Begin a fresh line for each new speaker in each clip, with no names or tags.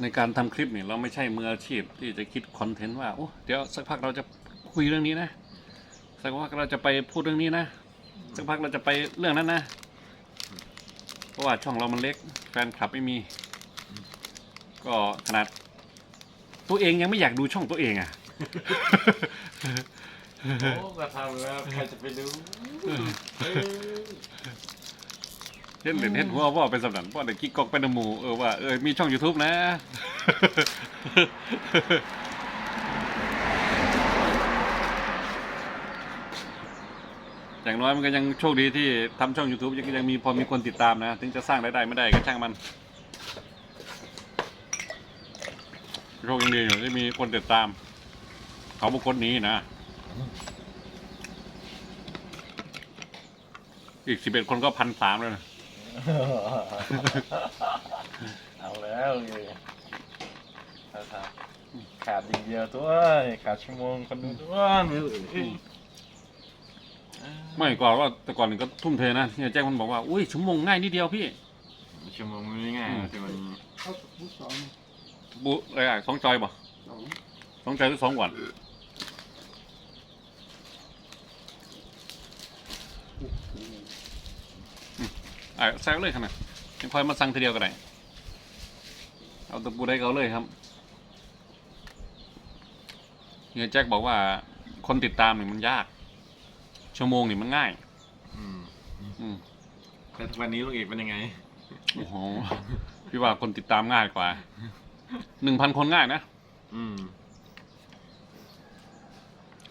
ในการทำคลิปเนี่ยเราไม่ใช่มืออาชีพที่จะคิดคอนเทนต์ว่าโอ้เดี๋ยวสักพักเราจะคุยเรื่องนี้นะ สักพักเราจะไปพูดเรื่องนี้นะ สักพักเราจะไปเรื่องนั้นนะ เพราะว่าช่องเรามันเล็กแฟนคลับไม่มี ก็ขนาดตัวเองยังไม่อยากดูช่องตัวเองอะ
โอ้ก็ทำแล้วใครจะไปดู เอ้ย
เห็นเหรียญเห็นหัวว่าเป็นสำนันว่าเด็กกิ๊กกอกเป็นหมูเออว่าเออมีช่อง YouTube นะ อย่างน้อยมันก็ยังโชคดีที่ทำช่อง YouTube ยังยังมีพอมีคนติดตามนะ ถึงจะสร้างรายได้ไม่ได้ก็ช่างมันโชคยังดีอยู่ที่มีคนติดตาม เขาบุคคลนี้นะอีกสิบเอ็ดคนก็พันสามเลยนะ
เอาแล้วเลยครับขาดอย่างเดียวตัวขาดชั่วโมงคนดูตัวนี่เอ้ย
ไม่ก่อนว่าแต่ก่อนนี่ก็ทุ่มเทนะเนี่ยแจ้งมันบอกว่าอุ้ยชั่วโมงง่ายนิดเดียวพี่
ชั่วโมงมันไม่ง่าย
อืม
ที่มัน
เขาสอง
บุอะไรอะสองจอยป่ะ
สอง
สองจอยหรือสองวัน อะแซวเลยขนาดยังคอยมาสั่งทีเดียวก็ได้เอาตะปูได้ก็เอาเลยครับเฮียแจ็คบอกว่าคนติดตามนี่มันยาก ชั่วโมงนี่มันง่าย
อืม
อืม
แล้วทุกวันนี้ลูกเอกเป็นยังไง
โอ้โหพี่ว่าคนติดตามง่ายกว่าหนึ่งพันคนง่ายนะ
อืม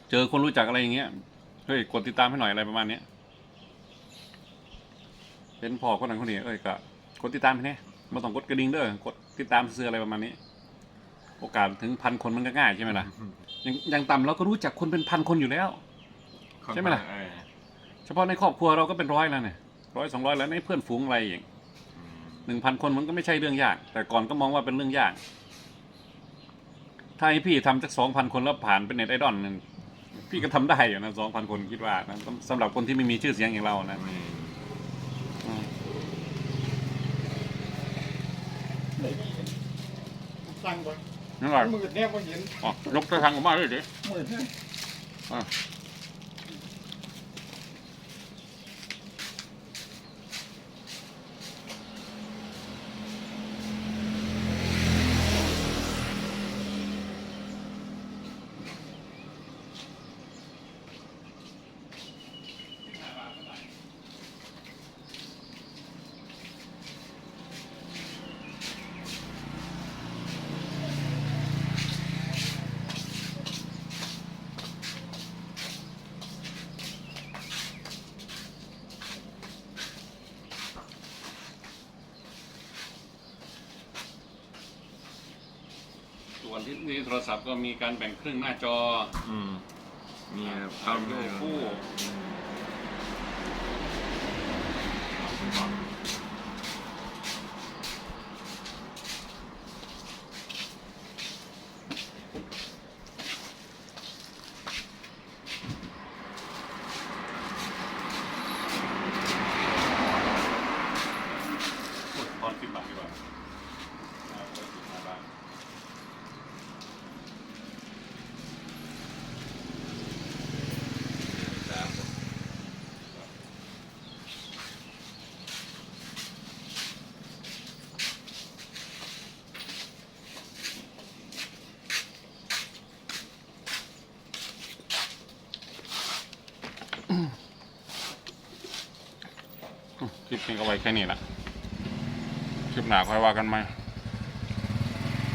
เจอคนรู้จักอะไรอย่างเงี้ยเฮ้ยกดติดตามให้หน่อยอะไรประมาณเนี้ย เป็นพอคนนั้นคนนี้เอ้ยก็กดติดตามให้แน่ไม่ต้องกดกระดิ่งเด้อกดติดตามเสื้ออะไรประมาณนี้ โอกาสถึงพันคนมันก็ง่ายใช่ไหมล่ะยังยังต่ำเราก็รู้จักคนเป็นพันคนอยู่แล้ว ใช่ไหมล่ะ
เออ
เฉพาะในครอบครัวเราก็เป็นร้อยแล้วเนี่ยร้อยสองร้อยแล้วในเพื่อนฝูงอะไรอย่าง
อืม
หนึ่งพันคนมันก็ไม่ใช่เรื่องยาก แต่ก่อนก็มองว่าเป็นเรื่องยากถ้าให้พี่ทำจากสองพันคนแล้วผ่านเป็นเน็ตไอดอลนั่นพี่ก็ทำได้อยู่นะสองพันคนคิดว่านะสำหรับคนที่ไม่มีชื่อเสียงอย่างเรานะ
อืม
อืม
ไหนพี่ สั่งก่อน
นั่นแหละ
มืดแนบมาเห็น
อ๋อยกตัวทางออกมาเลยดิ
มืดแน่
ส่วนที่นี่โทรศัพท์ก็มีการแบ่งครึ่งหน้าจอ
อืมมีครับ
เอาโยกคู่ โอ้ยพอสิบบาทดีกว่าเอาไปสิบห้าบาท คลิปนี้ก็ไว้แค่นี้ละคลิปหนาค่อยว่ากันไหม